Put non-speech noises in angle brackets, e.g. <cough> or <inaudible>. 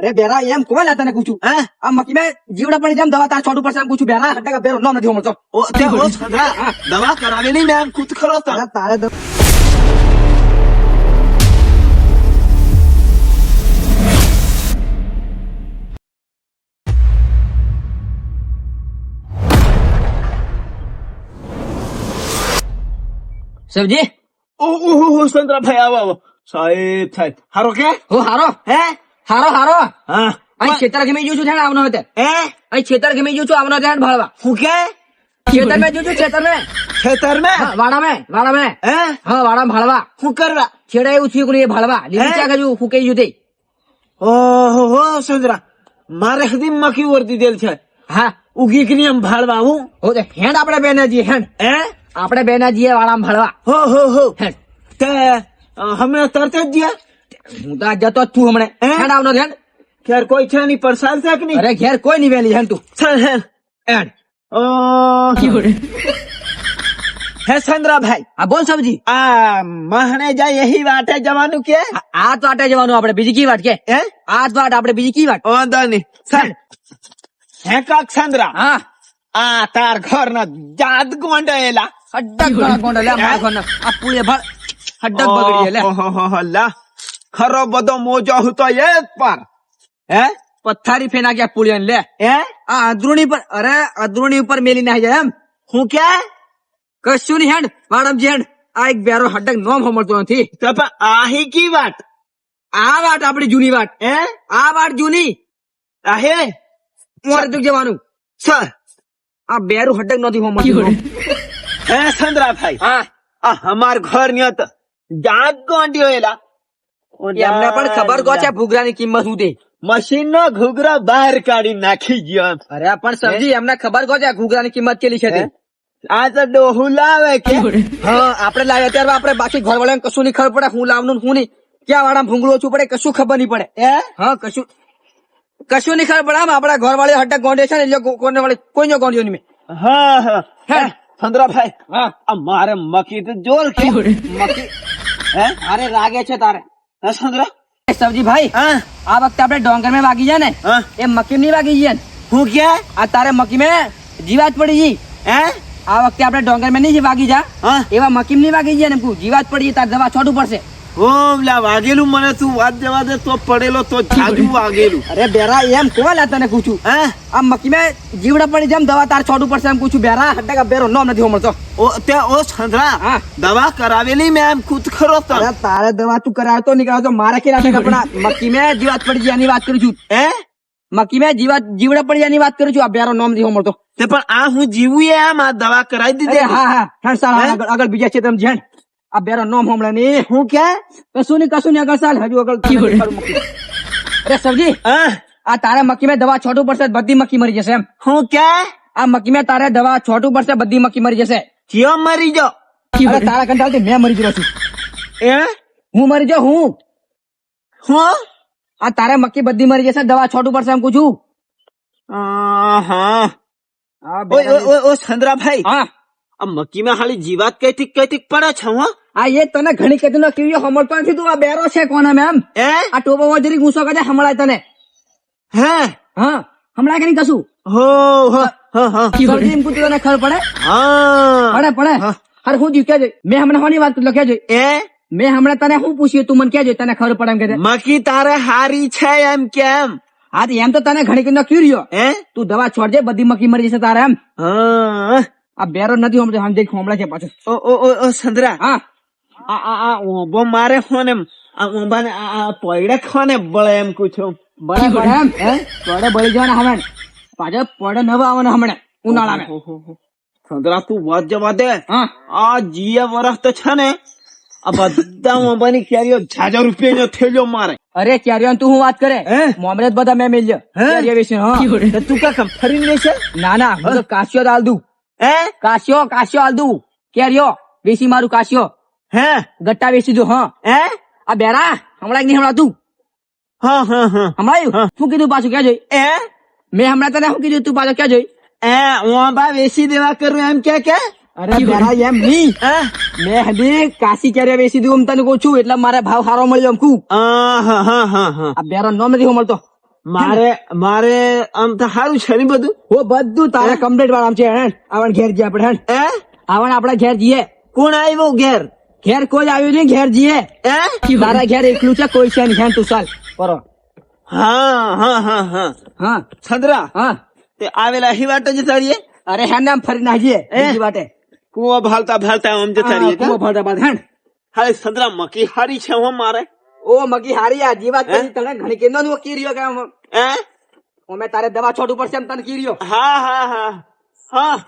અરે બેરા એમ કોણ તને પૂછું? હે? આ મકી મેં જીવડા પડી જેમ દવા તાર છોટું પડશે એમ પૂછું બેરા હટ્ટા બેરો નો નથી મળતો દવા કરાવેલી ને એમ ખુદ ખરો તારે સબજી ઓહો સંતરા ભાઈ આવો આવો. સાહેબ સાહેબ. હારો કે? હો હારો? હે? હારો હારો. હા. અહીં છેતર ગમી જોઉં છું છે આવનો હતો. એ? અહીં છેતર ગમી જોઉં છું આવનો હતો ને ભળવા. કે? છેતર મેં જોઉં છું છેતર મેં ખેતર મે વાડા મે વાડા મે હે? હા વાડા ભળવા. શું કરવા? છેડે એવું થયું કે ભળવા. લીલી ચા ગજુ ફૂકે જુ તે. ઓહો હો સુંદરા. મારે હદી મખી વર્તી દેલ છે. હા. ઉગી કે નિયમ ભાળવા હું? હેડ આપણે બેનાજી હેડ હે? આપણે બેનાજી વાડા ભળવા. હો હો હો. તે હમણાં તરત જ ગયા? હું તો જતો જ છું હમણે. હેડ આવનો હેન્ડ ઘેર કોઈ છે નહીં પરસાલ છે કે નહીં. અરે ઘેર કોઈ નહીં વેલી હેન્ડ તું. ચાલ હેલ. હેન્ડ ઓ હે સંદ્રાભાઈ. આ બોલ સબજી. આ મહણે જાય એહી વાટે જવાનું કે? આ- તો વાટે જવાનું આપણે બીજી કી વાટ કે? હે? આ જ વાટ આપણે બીજી કી વાટ? વાંધો નહીં. સર હે કાક સંદ્રા. હા. આ તાર ઘર ના જાત ગોંડેલા હડક ગોંડેલા મારા ઘરના. આ પુળે ભળ. હડક બગડી લા. ખરો બધો મોજો હતો એ જ પર. હે? પથ્થારી ફેના ગયા પુળે લે? હે? આ અંદરૂણી પર અરે અંદરૂણી ઉપર મેલી નાખી જાય એમ. હું કે કશું નહીં હેડ વાડમજી હેન્ડ આ એક બેરો હડક નોમ સમજતો નથી. તો આહી કી વાત? આ વાત આપડી જૂની વાત. હે? આ વાત જૂની. આહે મોરે તું જવાનું? સર આ બેરું હડક નથી સમજતું <laughs> હે સંદ્રાભાઈ હા. આ અમાર ઘરની હતો ગોંડી ગોંડિયોયેલા એમને પણ ખબર કો છે ભૂગરાની કિંમત શું તે મશીન નો ઘૂઘરા બહાર કાઢી નાખી ગયો અરે પણ સમજી એમને ખબર કો છે ઘૂગરાની કિંમત કેટલી છે તે આ તો ડોહું લાવે કે? હા. આપણે લાવે ત્યારે આપણે બાકી ઘર વાળાને કશું નહીં ખબર પડે હું લાવનું હું નહીં. ક્યાં વાળા ભૂંગળો છું પડે કશું ખબર નહીં પડે. હે? હા કશું કશું નહીં ખબર પડે. આપડા આપણા ઘર વાળી હટક ગોંડે છે ને એટલે કોને વાળી કોઈ ગોંડ્યો નહીં મેં. હા હા. હે? સંદ્રાભાઈ હા. મારે મકી તો જોર કે મકી હે? અરે લાગે છે તારે. હે સંદ્રા સબજી ભાઈ હા. આ વખતે આપણે ડોંગરમાં વાગી જાય ને એ મકીમ નહીં વાગી જાય ને હું કે આ તારે મકી માં જીવાત પડી ગઈ. હે? આ વખતે આપણે ડોંગરમાં નહીં વાગી જા. હા. એવા મકીમ નહીં વાગી જાય ને જીવાત પડી તાર દવા છોડવું પડશે ઓમ લા વાગેલું મને તું વાત જવા દે તો પડેલો તો જાજુ વાગેલું અરે બેરા એમ કોણ તને પૂછું? હે? આ મકી માં જીવડા પડી જેમ દવા તાર છોડવું પડશે એમ પૂછું બેરા હટકા બેરો નોમ નથી મળતો ઓ તે ઓ સંદ્રા દવા કરાવેલી મેં એમ ખુદ ખરો તો. અરે તારે દવા તું કરાવતો કરાવતો મારે કેલા ટકા પણ મકી માં જીવાત પડી જાય વાત કરું છું. હે? મકી માં જીવાત જીવડા પડી જાય વાત કરું છું આ બેરો નોમ નથી મળતો તે પણ આ હું જીવું એમ આ દવા કરાવી દીધી હા હા હા? આગળ આગળ બીજા છે તમે જેણ. આ બેરા નોમ હમણાં ની હું કે? કશું ની કશું ની આગળ સાલ હજુ આગળ અરે સરજી આ તારે મકી માં દવા છોટું પડશે બધી મકી મરી જશે એમ. હું કે? આ મક્કી માં તારે દવા છોટું પડશે બધી મકી મરી જશે. જીઓ મરી જો. અરે તારા કંટાળથી મેં મરી ગયો છું. એ હું મરી જો હું. હું? આ તારે મક્કી બધી મરી જશે દવા છોટું પડશે એમ પૂછું. હા ઓ સંદ્રાભાઈ હા. આ મક્કી માં ખાલી જીવાત કઈથી કઈથી પડે છે હું? આ એ તને ઘણી કદી નો સમજતો નથી તું આ બેરો છે કોને મેમ? એ? આ ટોપો જરી ગુસ્સો કરે હમણાં તને. હે? હા હમણાં કે કશું? હો હો હો હો. એમ કૂતું તને ખબર પડે? પડે પડે. અરે હું જીવ કેજો મેં હમણાં હોની વાત કરી કેજો એ? મેં હમણાં તને શું પૂછ્યું તું મને કેજો તને ખબર પડે એમ કે મકી તારે હારી છે એમ કેમ હા એમ તો તને ઘણી કદી નો રહ્યો. એ? તું દવા છોડજે બધી મકી મરી જશે તારે એમ. હા. આ બેરો નથી હમણાં સમજે હોમળા છે પાછું. ઓ ઓ ઓ ઓ સંદ્રા હા. આ આ આ ઓંબો મારે હોને આ ઓંબાને આ આ પડે ખોને બળે એમ પૂછું બળે બળે એમ? હે? પડે બળી જવાના હમણાં. પાછળ પડે નવા આવવાના હમણાં. ઉનાળામાં સંદ્રા તું વાત જવા દે. આ જીએ વરસ તો છે ને આ બધા ઓંબાની કેરીઓ જાજા રૂપિયાનો ગયો મારે. અરે કેરીઓ તું હું વાત કરે? હે? મોમરેજ બધા મેં મેલ્યો. હે? વિશે હા. તું કા કમ ફરીને છે? ના ના હું તો કાશ્યો દાલ દઉં. હે? કાશ્યો કાશ્યો આલ દઉં. કેરીઓ વેસી મારું કાશ્યો હે? ગટ્ટા વેચી દો હા. હે? આ બેરા હમણાં નહીં હમણાં તું? હા હા હા. હમણાં હા. શું કીધું પાછું? ક્યાં જોઈ? એ? મેં હમણાં તને શું કીધું તું પાછું? ક્યાં જોઈ? એ ઓંબા વેચી દેવા કરું એમ કે કે? અરે બેરા એમ નહીં. હે? મેં હજી કાશી ક્યારે વેચી દઉં એમ તને કહું છું એટલે મારે ભાવ સારો મળ્યો એમ કહું. હા હા હા હા. આ બેરો નોમ નથી મળતો. મારે મારે આમ તો સારું છે ને બધું? હો બધું તારે કમ્પ્લીટ વાળા છે હેણ? આવણ ઘેર જઈએ આપણે હેણ? હે? આવણ આપડા ઘેર જઈએ. કોણ આવ્યો ઘેર? ઘેર કોઈ આવ્યું નહીં ઘેર જઈએ હે? તારા ઘેર એકલું છે કોઈ છે નહીં. તું ચાલ કરો હા હા હા હા. હા. છંદ્રા હા. તે આવેલા હી વાટે જતા રહીએ અરે હે નામ ફરી નાખીએ બીજી વાટે. કુવો ભાલતા ભાલતા આમ જતા રહીએ કૂવો ભાલતા ભાલતા હેણ. હાલે છંદ્રા મકી હારી છે હો મારે. ઓ મકી હારી આ જીવાત? કરી તને ઘણી કેનો નો કીર્યો કે હે? ઓમે તારે દવા છોડવું પડશે એમ તને કીર્યો હા હા હા. હા.